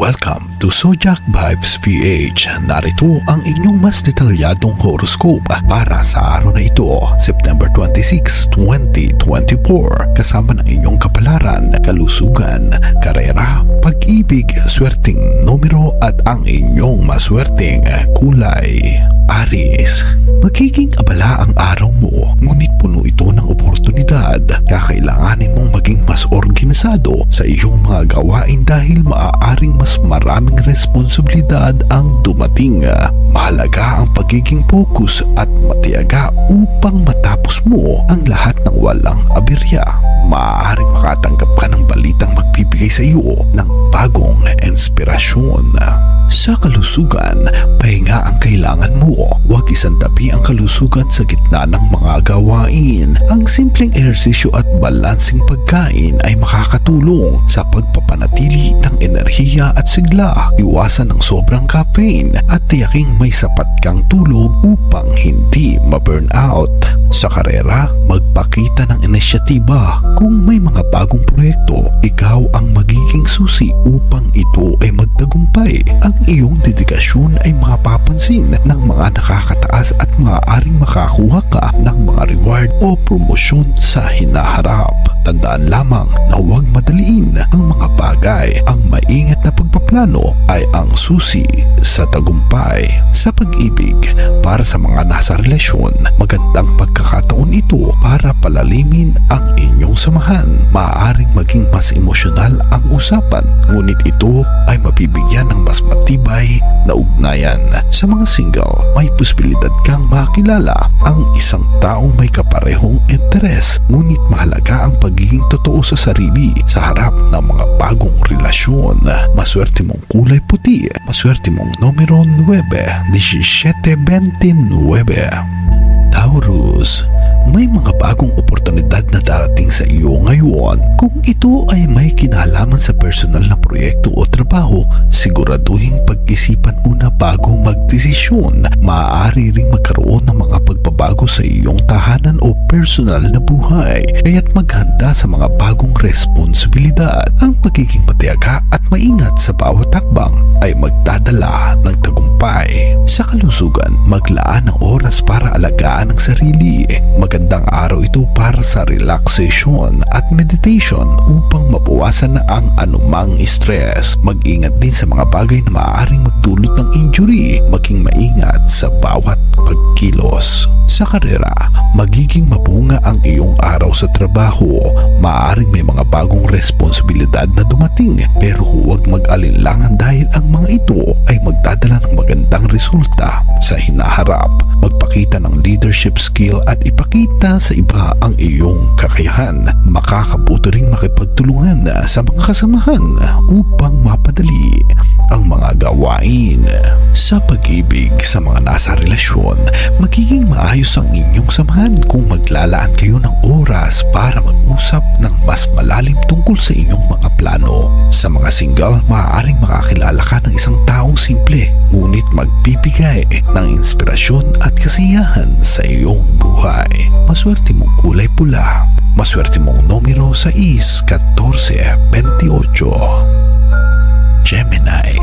Welcome to Zodiac Vibes PH. Narito ang inyong mas detalyadong horoscope para sa araw na ito, September 26, 2024. Kasama ng inyong kapalaran, kalusugan, karera, pag-ibig, swerteng numero at ang inyong maswerteng kulay. Aris, magiging abala ang araw mo, ngunit puno ito ng oportunidad. Kakailanganin mong maging mas organisado sa iyong mga gawain dahil maaaring mas maraming responsibilidad ang dumating. Mahalaga ang pagiging focus at matiyaga upang matapos mo ang lahat ng walang aberya. Maaaring makatanggap ka ng balitang magbibigay sa iyo ng bagong inspirasyon. Sa kalusugan, pahinga ang kailangan mo. Huwag isantabi ang kalusugan sa gitna ng mga gawain. Ang simpleng ehersisyo at balansing pagkain ay makakatulong sa pagpapanatili ng enerhiya at sigla. Iwasan ng sobrang caffeine at tiyaking may sapat kang tulog upang hindi ma-burn out. Sa karera, magpakita ng inisyatiba. Kung may mga bagong proyekto, ikaw ang magiging susi upang ito ay magtagumpay. Ang iyong dedikasyon ay mapapansin ng mga nakakataas at maaaring makakuha ka ng mga reward o promosyon sa hinaharap. Tandaan lamang na huwag madaliin ang mga bagay. Ang maingat na pagpaplano ay ang susi sa tagumpay. Sa pag-ibig, para sa mga nasa relasyon, magandang pagkakataon ito para palalimin ang inyong samahan. Maaaring maging mas emosyonal ang usapan, ngunit ito ay mabibigyan ng mas matibay na ugnayan. Sa mga single, may posibilidad kang makilala ang isang taong may kaparehong interes, ngunit mahalaga ang pagiging totoo sa sarili sa harap ng mga bagong relasyon. Maswerte mong kulay puti, maswerte mong numero 9, 1729. Taurus, may mga bagong oportunidad na darating sa iyo ngayon. Kung ito ay may kinalaman sa personal na proyekto o trabaho, siguraduhin pag-isipan muna bago magdesisyon. Maaari ring magkaroon ng mga pagbabago sa iyong tahanan o personal na buhay. Kaya't maghanda sa mga bagong responsibilidad. Ang pagiging matiyaga at maingat sa bawat takbang ay magdadala ng tagumpay. Sa kalusugan, maglaan ng oras para alagaan ang sarili. Magandang araw ito para sa relaxation at meditation upang mabawasan ang anumang stress. Mag-ingat din sa mga bagay na maaaring magdulot ng injury. Maging maingat sa bawat pagkilos. Sa karera, magiging mabunga ang iyong araw sa trabaho. Maaaring may mga bagong responsibilidad na dumating pero huwag mag-alinlangan dahil ang mga ito ay magdadala ng magandang resulta sa hinaharap. Magpakita ng leadership skill at ipakita sa iba ang iyong kakayahan. Makakabuti ring makipagtulungan sa mga kasamahan upang mapadali ang mga gawain. Sa pag-ibig sa mga nasa relasyon, magiging maayos ang inyong samahan kung maglalaan kayo ng oras para mag-usap ng mas malalim tungkol sa inyong mga plano. Sa mga single, maaaring makakilala ka ng isang taong simple ngunit magbibigay ng inspirasyon at kasiyahan sa iyong buhay. Maswerte mong kulay pula. Maswerte mong numero 6, 14, 28. Gemini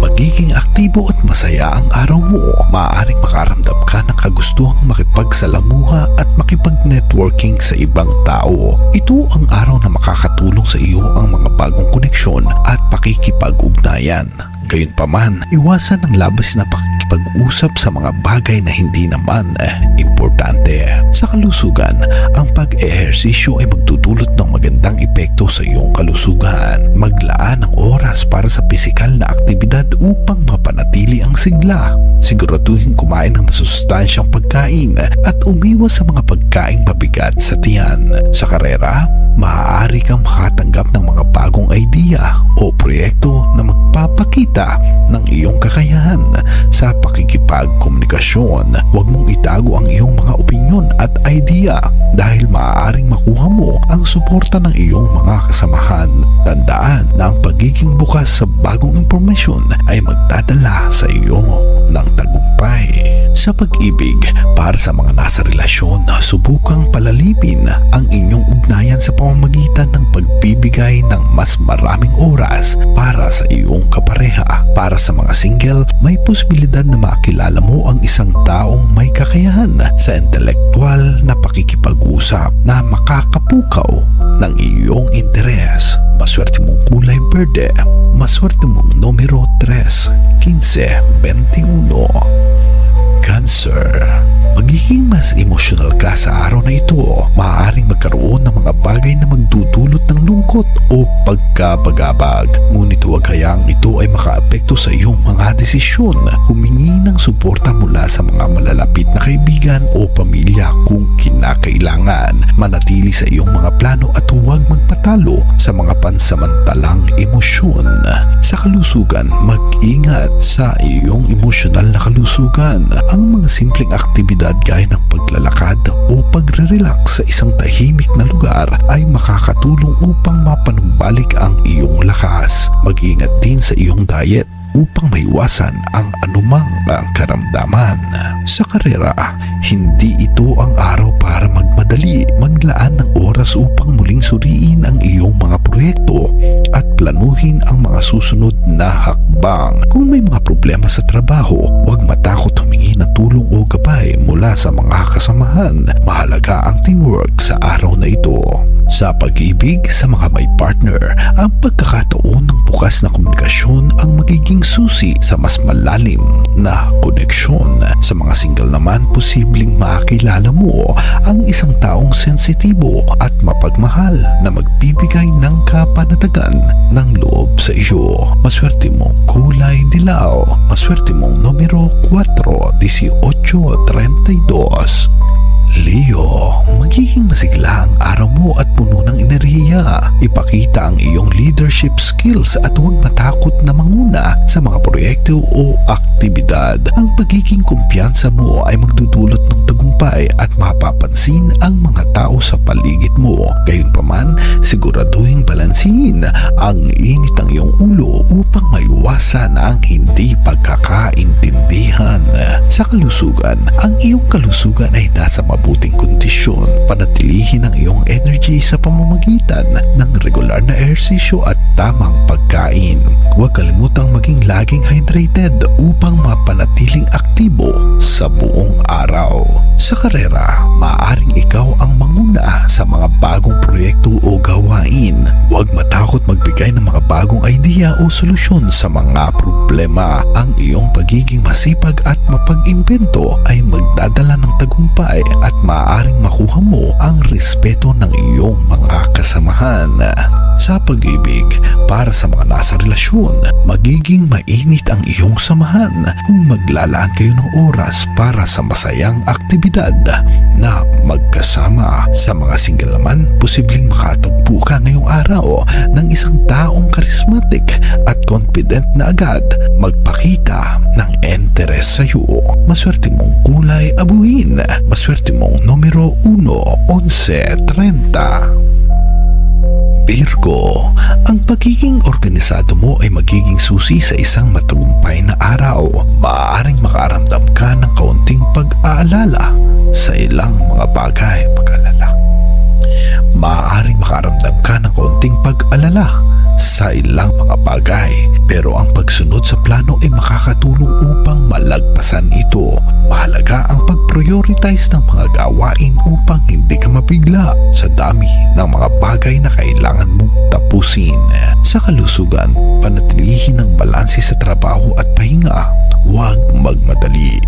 Magiging aktibo at masaya ang araw mo. Maaaring makaramdam ka ng kagustuhang makipagsalamuha at makipag-networking sa ibang tao. Ito ang araw na makakatulong sa iyo ang mga bagong koneksyon at pakikipag-ugnayan. Gayunpaman, iwasan ang labas na pakikipag-usap sa mga bagay na hindi naman eh, importante. Sa kalusugan, ang pag-ehersisyo ay magdudulot ng magandang epekto sa iyong kalusugan. Maglaan ng oras para sa pisikal na aktibidad upang mapanatili ang sigla. Siguraduhin kumain ng masustansyang pagkain at umiwas sa mga pagkain mabigat sa tiyan. Sa karera, maaari kang makatanggap ng mga bagong idea o proyekto na magpapakita ng iyong kakayahan sa pakikipagkomunikasyon. Huwag mong itago ang iyong mga opinyon at idea dahil maaaring makuha mo ang suporta ng iyong mga kasamahan. Tandaan na ang pagiging bukas sa bagong impormasyon ay magdadala sa iyo ng tagumpay. Sa pag-ibig, para sa mga nasa relasyon, subukang palalipin ang inyong ugnayan sa pamamagitan ng pagbibigay ng mas maraming oras para sa iyong kapatid Para sa mga single, may posibilidad na makilala mo ang isang taong may kakayahan sa intelektual na pakikipag-usap na makakapukaw ng iyong interes. Maswerte mong kulay berde, maswerte mong numero 3, 15, 21. Cancer. Magiging mas emosyonal ka sa araw na ito. Maaaring magkaroon ng mga bagay na magdudulot ng lungkot o pagkabagabag. Ngunit huwag hayang ito ay makaapekto sa iyong mga desisyon. Humingi ng suporta mula sa mga malalapit na kaibigan o pamilya kung kinakailangan. Manatili sa iyong mga plano at huwag magpatalo sa mga pansamantalang emosyon. Sa kalusugan, mag-ingat sa iyong emosyonal na kalusugan. Ang mga simpleng aktibidad gaya ng paglalakad o pagre-relax sa isang tahimik na lugar ay makakatulong upang mapanumbalik ang iyong lakas. Mag-ingat din sa iyong diet upang maiwasan ang anumang karamdaman. Sa karera, hindi ito ang araw para magmadali. Maglaan ng oras upang muling suriin ang iyong mga proyekto at planuhin ang mga susunod na hakbang. Kung may mga problema sa trabaho, huwag matakot humingi ng tulong o gabay mula sa mga kasamahan. Mahalaga ang teamwork sa araw na ito. Sa pag-ibig sa mga may partner, ang pagkakataon ng bukas na komunikasyon ang magiging susi sa mas malalim na koneksyon. Sa mga single naman, posibleng makilala mo ang isang taong sensitibo at mapagmahal na magbibigay ng kapanatagan ng loob sa iyo. Maswerte mong kulay dilaw, maswerte mong numero 4, 18, 32. Leo, magiging masigla ang araw mo at puno ng enerhiya. Ipakita ang iyong leadership skills at huwag matakot na manguna sa mga proyekto o aktibidad. Ang pagiging kumpiyansa mo ay magdudulot ng tagumpay at mapapansin ang mga tao sa paligid mo. Gayunpaman, siguraduhin balansin ang init ng iyong ulo upang maiwasan ang hindi pagkakaintindihan. Sa kalusugan, ang iyong kalusugan ay nasa mabuting kondisyon. Panatilihin ang iyong energy sa pamamagitan ng regular na ehersisyo at tamang pagkain. Huwag kalimutang maging laging hydrated upang mapanatiling aktibo sa buong araw. Sa karera, maaaring ikaw ang manguna sa mga bagong proyekto o gawain. Huwag matakot magbigay ng mga bagong idea o solusyon sa mga problema. Ang iyong pagiging masipag at mapag-imbento ay magdadala ng tagumpay at maaaring makuha mo ang respeto ng iyong mga kasamahan. Sa pag-ibig, para sa mga nasa relasyon, magiging mainit ang iyong samahan kung maglalaan kayo ng oras para sa masayang aktibidad na magkasama. Sa mga single naman, posibleng makatagpo ka ngayong araw ng isang taong karismatik at confident na agad magpakita ng interes sa iyo. Maswerte mong kulay abuhin. Maswerte mong numero 1, 11, 30. Virgo, ang pagiging organisado mo ay magiging susi sa isang matagumpay na araw. Maaaring makaramdam ka ng kaunting pag-aalala sa ilang mga bagay. Pag-alala. Maaaring makaramdam ka ng kaunting pag-alala sa ilang mga bagay. Pero ang pagsunod sa plano ay makakatulong upang malagpasan ito. Mahalaga ang pag-prioritize ng mga gawain upang hindi ka mabigla sa dami ng mga bagay na kailangan mong tapusin. Sa kalusugan, panatilihin ang balanse sa trabaho at pahinga. Huwag magmadali.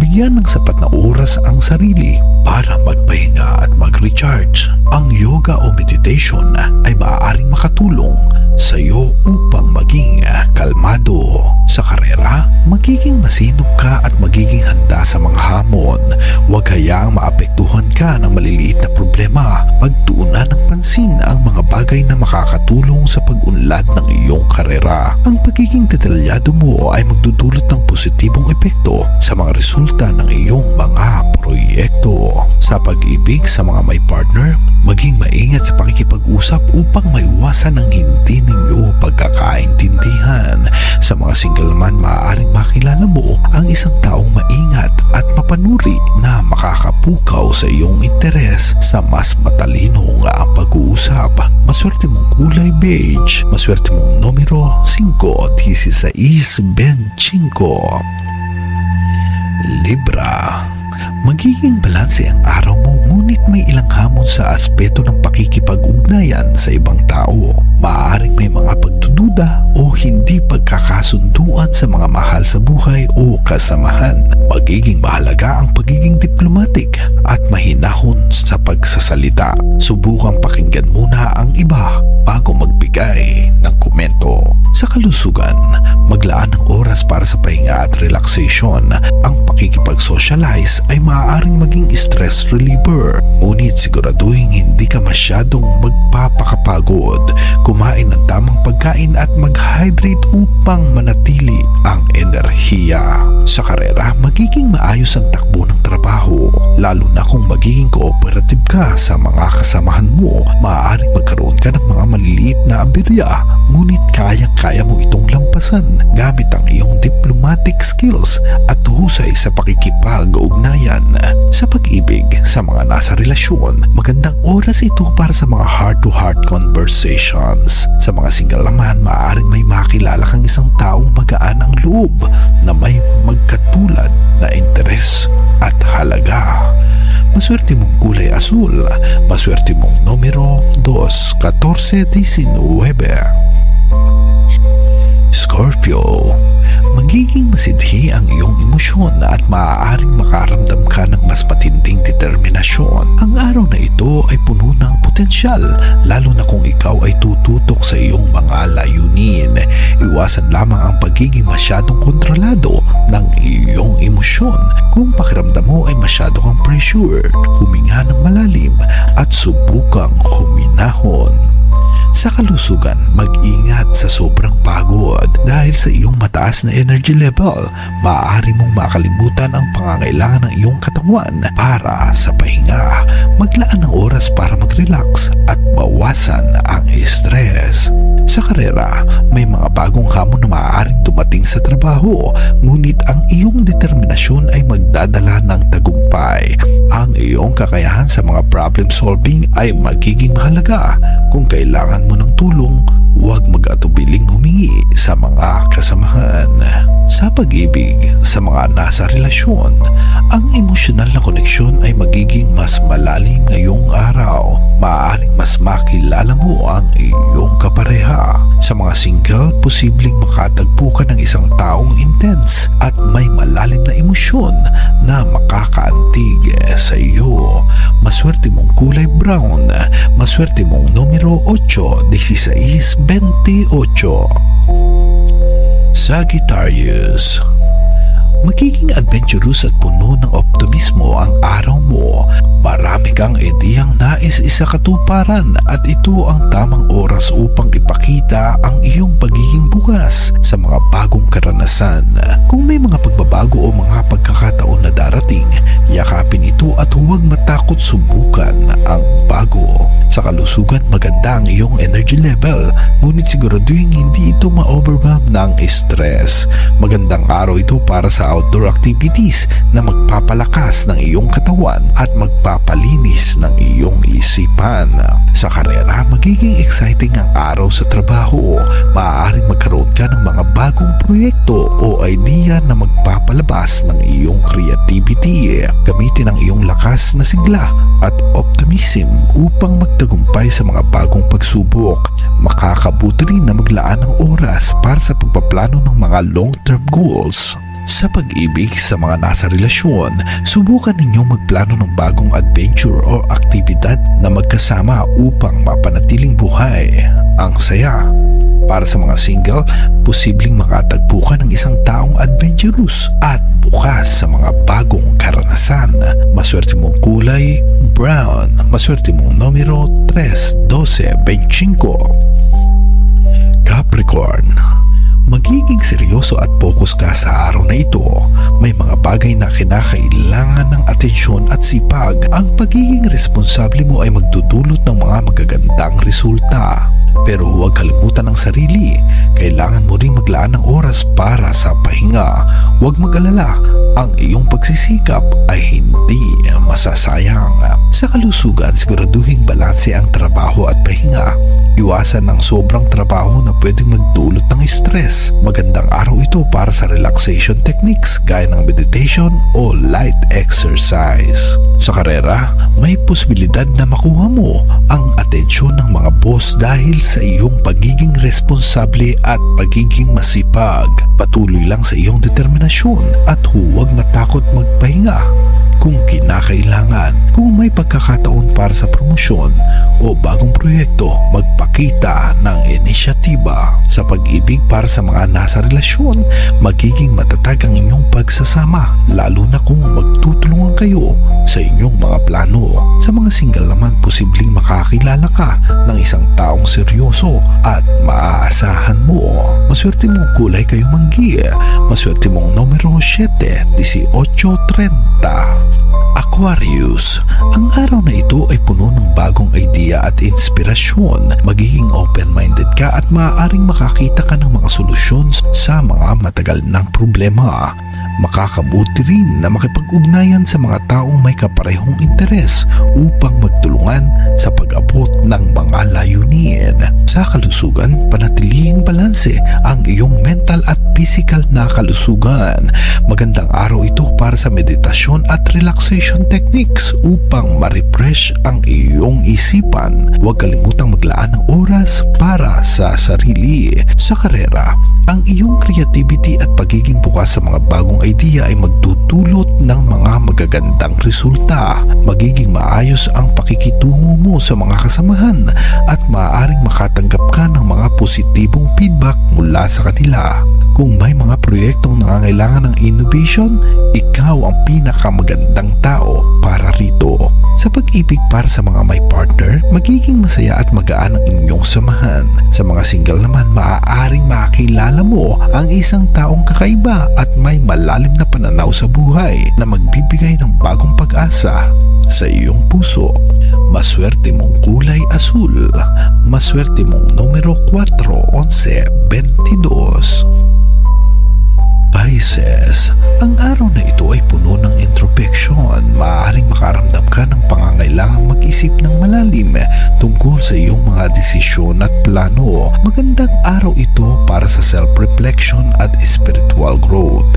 Bigyan ng sapat na oras ang sarili para magpahinga at mag-recharge. Ang yoga o meditation ay maaaring makatulong sa iyo upang maging kalmado. Sa karera, magiging masinop ka at magiging handa sa mga hamon. Huwag hayaang maapektuhan ka ng maliliit na problema. Pagtuunan ng pansin ang mga bagay na makakatulong sa pag-unlad ng iyong karera. Ang pagiging detalyado mo ay magdudulot ng positibong epekto sa mga resulta ng iyong mga proyekto. Sa pag-ibig sa mga may partner, maging maingat sa pakikipag-usap upang maiwasan ang hindi ninyo pagkakaintindihan. Sa mga single man maaaring makilala mo ang isang taong maingat at mapanuri na makakapukaw sa iyong interes sa mas matalino nga ang pag-uusap. Maswerte mong kulay beige, maswerte mong numero 5, 16, 25. Libra Magiging balanse ang araw mo ngunit may ilang hamon sa aspeto ng pakikipag-ugnayan sa ibang tao. Maaaring may mga pagdududa o hindi pagkakasunduan sa mga mahal sa buhay o kasamahan. Magiging mahalaga ang pagiging diplomatic at mahinahon sa pagsasalita. Subukang pakinggan muna ang iba bago magbigay. Sa kalusugan, maglaan ng oras para sa pahinga at relaxation. Ang pakikipag-socialize ay maaaring maging stress reliever. Ngunit siguraduhin hindi ka masyadong magpapakapagod. Kumain ng tamang pagkain at mag-hydrate upang manatili ang enerhiya. Sa karera, magiging maayos ang takbo ng trabaho. Lalo na kung magiging cooperative ka sa mga kasamahan mo, maaaring magkaroon ka ng mga maliliit na aberya. Ngunit kayang-kaya mo itong lampasan gamit ang iyong diplomatic skills at husay sa pakikipag-ugnayan. Sa pag-ibig, sa mga nasa relasyon, magandang oras ito para sa mga heart-to-heart conversations. Sa mga single naman, maaaring may makilala kang isang taong magaan ang loob na may magkatulad na interes at halaga. Maswerte mong kulay asul, maswerte mong numero 2, 14, 19. Scorpio, magiging masidhi ang iyong emosyon at maaaring makaramdam ka ng mas matinding determinasyon. Ang araw na ito ay puno ng potensyal, lalo na kung ikaw ay tututok sa iyong mga layunin. Iwasan lamang ang pagiging masyadong kontrolado ng iyong emosyon. Kung pakiramdam mo ay masyado kang pressured, huminga ng malalim at subukang huminahon. Sa kalusugan, mag-ingat sa sobrang pagod dahil sa iyong mataas na energy level, maaari mong makalimutan ang pangangailangan ng iyong katawan para sa pahinga. Maglaan ng oras para mag-relax at bawasan ang stress. Sa karera, may mga bagong hamon na maaaring dumating sa trabaho, ngunit ang iyong determinasyon ay magdadala ng tagumpay. Ang iyong kakayahan sa mga problem solving ay magiging mahalaga. Kung kailangan mo ng tulong, huwag mag-atubiling humingi sa mga kasamahan. Sa pag-ibig, sa mga nasa relasyon, ang emosyonal na koneksyon ay magiging mas malalim ngayong araw. Maaaring mas makilala mo ang iyong kapareha. Sa mga single, posibleng makatagpo ka ng isang taong intense at may malalim na emosyon na makakaantig sa iyo. Maswerte mong kulay brown, maswerte mong numero 8, 16, 28. Sagittarius Magiging adventurous at puno ng optimismo ang araw mo. Marami kang ideyang nais isa katuparan at ito ang tamang oras upang ipakita ang iyong pagiging bukas sa mga bagong karanasan. Kung may mga pagbabago o mga pagkakataon na darating, yakapin ito at huwag matakot subukan ang bago. Sa kalusugan, maganda ang iyong energy level, ngunit siguraduhin hindi ito ma-overwhelm ng stress. Magandang araw ito para sa outdoor activities na magpapalakas ng iyong katawan at magpapalinis ng iyong isipan. Sa karera, magiging exciting ang araw sa trabaho. Maaaring magkaroon ka ng mga bagong proyekto o idea na magpapalabas ng iyong creativity. Gamitin ang iyong lakas na sigla at optimism upang magtagumpay sa mga bagong pagsubok. Makakabuti rin na maglaan ng oras para sa pagpaplano ng mga long-term goals. Sa pag-ibig sa mga nasa relasyon, subukan ninyong magplano ng bagong adventure o aktibidad na magkasama upang mapanatiling buhay ang saya. Para sa mga single, posibleng makatagpo ka ng isang taong adventurous at bukas sa mga bagong karanasan. Maswerte mong kulay, brown. Maswerte mong numero 3, 12, 25. Capricorn Magiging seryoso at focus ka sa araw na ito. May mga bagay na kinakailangan ng atensyon at sipag. Ang pagiging responsable mo ay magdudulot ng mga magagandang resulta. Pero huwag kalimutan ang sarili. Kailangan mo ring maglaan ng oras para sa pahinga. Huwag mag-alala, ang iyong pagsisikap ay hindi masasayang. Sa kalusugan, siguraduhing balanse ang trabaho at pahinga. Iwasan ng sobrang trabaho na pwedeng magdulot ng stress. Magandang araw ito para sa relaxation techniques gaya ng meditation o light exercise. Sa karera, may posibilidad na makuha mo ang atensyon ng mga boss dahil sa iyong pagiging responsable at pagiging masipag. Patuloy lang sa iyong determinasyon at huwag matakot magpahinga kung kinakailangan. Kung may pagkakataon para sa promosyon o bagong proyekto, magpakita ng inisyatiba. Sa pag-ibig para sa mga nasa relasyon, magiging matatag ang inyong pagsasama, lalo na kung magtutulungan kayo sa inyong mga plano. Sa mga single naman, posibleng makakilala ka ng isang taong seryoso at maaasahan mo. Maswerte mong kulay kayo manggi. Maswerte mong numero 7, 1830. Aquarius, ang araw na ito ay puno ng bagong idea at inspirasyon. Magiging open-minded ka at maaaring makakita ka ng mga solusyon sa mga matagal ng problema. Makakabuti rin na makipag-ugnayan sa mga taong may kaparehong interes upang magtulungan sa pag-abot ng mga layunin. Sa kalusugan, panatilihing balanse ang iyong mental at physical na kalusugan. Magandang araw ito para sa meditasyon at relaxation techniques upang ma-refresh ang iyong isipan. Huwag kalimutang maglaan ng oras para sa sarili. Sa karera, ang iyong creativity at pagiging bukas sa mga bagong idea ay magdudulot ng mga magagandang resulta. Magiging maayos ang pakikitungo mo sa mga kasamahan at maaaring makatanggap ka ng mga positibong feedback mula sa kanila. Kung may mga proyektong nangangailangan ng innovation, ikaw ang pinakamagandang tao para rito. Sa pag-ibig para sa mga may partner, magiging masaya at magaan ang inyong samahan. Sa mga single naman, maaaring makakilala mo ang isang taong kakaiba at may malalim na pananaw sa buhay na magbibigay ng bagong pag-asa sa iyong puso. Maswerte mong kulay asul. Maswerte mong numero 4, 11, 22. Pisces, ang araw na ito ay puno ng introspection. Maaaring makaramdam ka ng pangangailangang mag-isip ng malalim tungkol sa iyong mga desisyon at plano. Magandang araw ito para sa self-reflection at spiritual growth.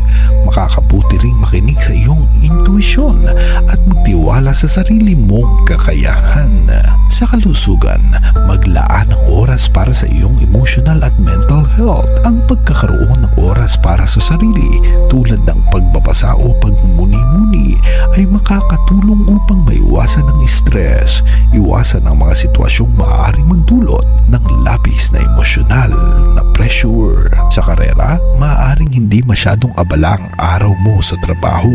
Makakabuti ring makinig sa iyong intuition at magtiwala sa sarili mong kakayahan. Sa kalusugan, maglaan ng para sa iyong emotional at mental health. Ang pagkakaroon ng oras para sa sarili tulad ng pagbabasa o pagmumuni-muni ay makakatulong upang maiwasan ng stress, iwasan ang mga sitwasyong maaaring magdulot ng labis na emosyonal na pressure. Sa karera, maaaring hindi masyadong abala ang araw mo sa trabaho,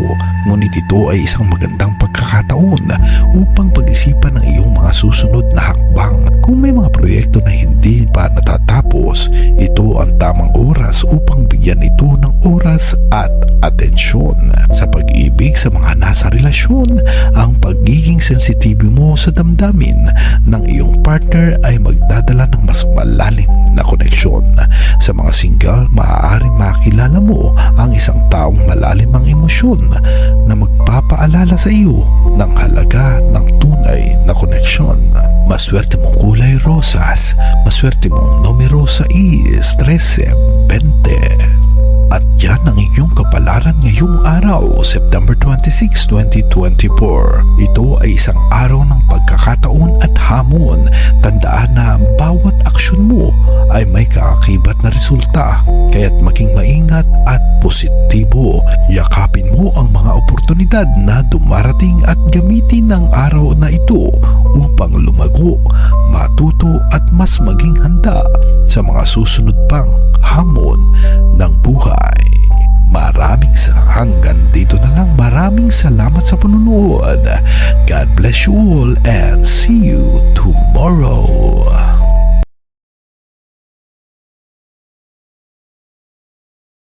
ngunit ito ay isang magandang pagkakataon upang pag-isipan ang iyong mga susunod na hakbang. Kung may mga proyekto na hindi pa natatapos, ito ang tamang oras upang bigyan ito ng oras at atensyon. Sa pag-ibig sa mga nasa relasyon, ang pagiging sensitibo mo sa damdamin ng iyong partner ay magdadala ng mas malalim na koneksyon. Sa mga single, maaaring makilala mo ang isang taong malalim ang emosyon na magpapaalala sa iyo ng halaga ng tunay na koneksyon. Maswerte mong kulay rosas, maswerte mong numero sa is 13, 20. At yan ang inyong kapalaran ngayong araw, September 26, 2024. Ito ay isang araw ng pagkakataon at hamon. May kaakibat na resulta. Kaya't maging maingat at positibo. Yakapin mo ang mga oportunidad na dumarating at gamitin ang araw na ito upang lumago, matuto at mas maging handa sa mga susunod pang hamon ng buhay. Maraming sa hanggang dito na lang. Maraming salamat sa panunood. God bless you all and see you tomorrow.